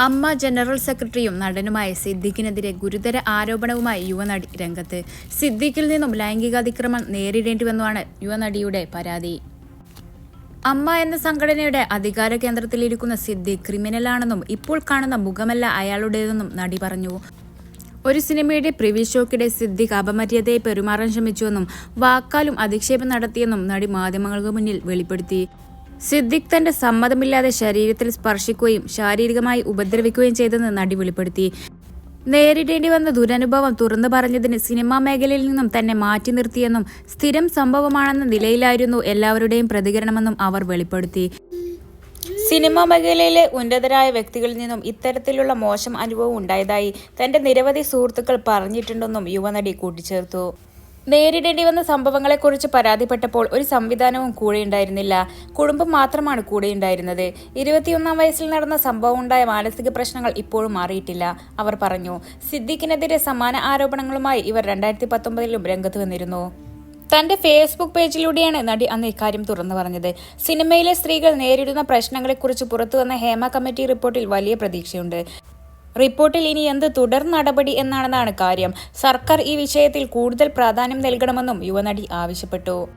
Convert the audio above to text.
അമ്മ ജനറൽ സെക്രട്ടറിയും നടനുമായ സിദ്ദിഖിനെതിരെ ഗുരുതര ആരോപണവുമായി യുവനടി രംഗത്ത്. സിദ്ദിഖിൽ നിന്നും ലൈംഗികാതിക്രമം നേരിടേണ്ടിവെന്നുമാണ് യുവനടിയുടെ പരാതി. അമ്മ എന്ന സംഘടനയുടെ അധികാര കേന്ദ്രത്തിലിരിക്കുന്ന സിദ്ദിഖ് ക്രിമിനലാണെന്നും ഇപ്പോൾ കാണുന്ന മുഖമല്ല അയാളുടേതെന്നും നടി പറഞ്ഞു. ഒരു സിനിമയുടെ പ്രിവ്യൂ ഷോക്കിടെ സിദ്ദിഖ് അപമര്യാദയെ പെരുമാറാൻ ശ്രമിച്ചുവെന്നും വാക്കാലും അധിക്ഷേപം നടത്തിയെന്നും നടി മാധ്യമങ്ങൾക്ക് മുന്നിൽ വെളിപ്പെടുത്തി. സിദ്ദിഖ് തന്റെ സമ്മതമില്ലാതെ ശരീരത്തിൽ സ്പർശിക്കുകയും ശാരീരികമായി ഉപദ്രവിക്കുകയും ചെയ്തെന്ന് നടി വെളിപ്പെടുത്തി. നേരിടേണ്ടി വന്ന ദുരനുഭവം തുറന്നു പറഞ്ഞതിന് സിനിമാ മേഖലയിൽ നിന്നും തന്നെ മാറ്റി നിർത്തിയെന്നും സ്ഥിരം സംഭവമാണെന്ന നിലയിലായിരുന്നു എല്ലാവരുടെയും പ്രതികരണമെന്നും അവർ വെളിപ്പെടുത്തി. സിനിമാ മേഖലയിലെ ഉന്നതരായ വ്യക്തികളിൽ നിന്നും ഇത്തരത്തിലുള്ള മോശം അനുഭവം ഉണ്ടായതായി തന്റെ നിരവധി സുഹൃത്തുക്കൾ പറഞ്ഞിട്ടുണ്ടെന്നും യുവനടി കൂട്ടിച്ചേർത്തു. നേരിടേണ്ടി വന്ന സംഭവങ്ങളെക്കുറിച്ച് പരാതിപ്പെട്ടപ്പോൾ ഒരു സംവിധാനവും കൂടെ ഉണ്ടായിരുന്നില്ല. കുടുംബം മാത്രമാണ് കൂടെ ഉണ്ടായിരുന്നത്. ഇരുപത്തിയൊന്നാം വയസ്സിൽ നടന്ന സംഭവം ഉണ്ടായ മാനസിക പ്രശ്നങ്ങൾ ഇപ്പോഴും മാറിയിട്ടില്ല അവർ പറഞ്ഞു. സിദ്ദിഖിനെതിരെ സമാന ആരോപണങ്ങളുമായി ഇവർ രണ്ടായിരത്തി പത്തൊമ്പതിലും രംഗത്ത് വന്നിരുന്നു. തന്റെ ഫേസ്ബുക്ക് പേജിലൂടെയാണ് നടി അന്ന് ഇക്കാര്യം തുറന്നു പറഞ്ഞത്. സിനിമയിലെ സ്ത്രീകൾ നേരിടുന്ന പ്രശ്നങ്ങളെക്കുറിച്ച് പുറത്തുവന്ന ഹേമ കമ്മിറ്റി റിപ്പോർട്ടിൽ വലിയ പ്രതീക്ഷയുണ്ട്. റിപ്പോർട്ടിൽ ഇനി എന്ത് തുടർ നടപടി എന്നാണെന്നാണ് കാര്യം. സർക്കാർ ഈ വിഷയത്തിൽ കൂടുതൽ പ്രാധാന്യം നൽകണമെന്നും യുവനടി ആവശ്യപ്പെട്ടു.